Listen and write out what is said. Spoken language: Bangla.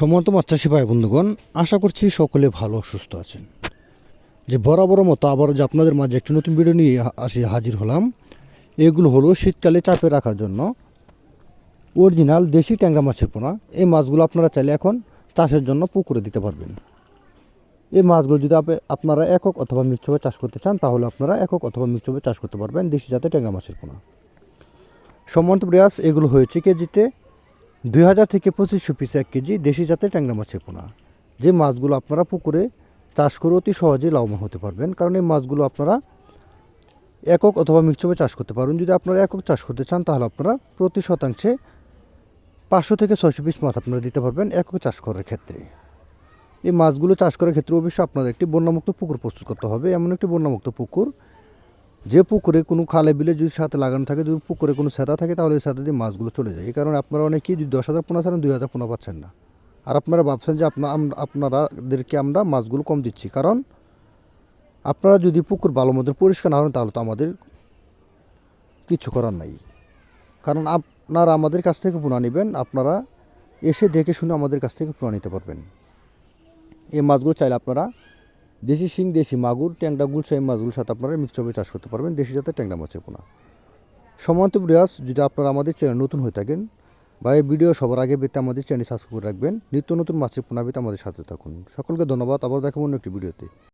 মাছ চাষি ভাই বন্ধুগণ, আশা করছি সকলে ভালো সুস্থ আছেন। যে বরাবর মতো আবার যে আপনাদের মাঝে একটি নতুন ভিডিও নিয়ে আসি হাজির হলাম, এগুলো হলো শীতকালে চাপে রাখার জন্য। অরিজিনাল দেশি ট্যাংরা মাছের পোনা। এই মাছগুলো আপনারা চাইলে এখন চাষের জন্য পুকুরে দিতে পারবেন। এই মাছগুলো যদি আপে- আপনারা একক অথবা মিক্সভাবে চাষ করতে চান, তাহলে আপনারা একক অথবা মিক্সভাবে চাষ করতে পারবেন দেশি জাতের ট্যাংরা মাছের পোনা। সম্মানিত প্রয়াস এগুলো হয়েছে কেজিতে দুই হাজার থেকে পঁচিশশো পিস এক কেজি দেশি জাতের ট্যাংরা মাছের পোনা। যে মাছগুলো আপনারা পুকুরে চাষ করে অতি সহজেই লাভবান হতে পারবেন, কারণ এই মাছগুলো আপনারা একক অথবা মিক্সভাবে চাষ করতে পারবেন। যদি আপনারা একক চাষ করতে চান, তাহলে আপনারা প্রতি শতাংশে পাঁচশো থেকে ছয়শো পিস মাছ আপনারা দিতে পারবেন একক চাষ করার ক্ষেত্রে। এই মাছগুলো চাষ করার ক্ষেত্রে অবশ্যই আপনাদের একটি বন্যামুক্ত পুকুর প্রস্তুত করতে হবে। এমন একটি বন্যামুক্ত পুকুর যে পুকুরে কোনো খালে বিলে যদি সাথে লাগানো থাকে, যদি পুকুরে কোনো সেতা থাকে, তাহলে ওই সাথে দিয়ে মাছগুলো চলে যায়। এই কারণে আপনারা অনেকেই যদি দশ হাজার পোনা ছাড়েন দুই হাজার পোনা পাচ্ছেন না। আর আপনারা ভাবছেন যে আপনার আপনারাদেরকে আমরা মাছগুলো কম দিচ্ছি। কারণ আপনারা যদি পুকুর ভালো মতন পরিষ্কার না হন, তাহলে তো আমাদের কিছু করার নাই। কারণ আপনারা আমাদের কাছ থেকে পোনা নেবেন, আপনারা এসে দেখে শুনে আমাদের কাছ থেকে পোনা নিতে পারবেন। এই মাছগুলো চাইলে আপনারা দেশি শিং, দেশি মাগুর, ট্যাংরা গুলশাই মাছগুলোর সাথে আপনারা মিক্সভাবে চাষ করতে পারবেন। দেশি জাতের ট্যাংরা মাছের পোনা। সমান্ত প্রয়াস যদি আপনারা আমাদের চ্যানেল নতুন হয়ে থাকেন বা এই ভিডিও সবার আগে পেতে আমাদের চ্যানেল সাবস্ক্রাইব করে রাখবেন। নিত্য নতুন মাছের পোনা পেতে আমাদের সাথে থাকুন। সকলকে ধন্যবাদ। আবার দেখাবো অন্য একটি ভিডিওতে।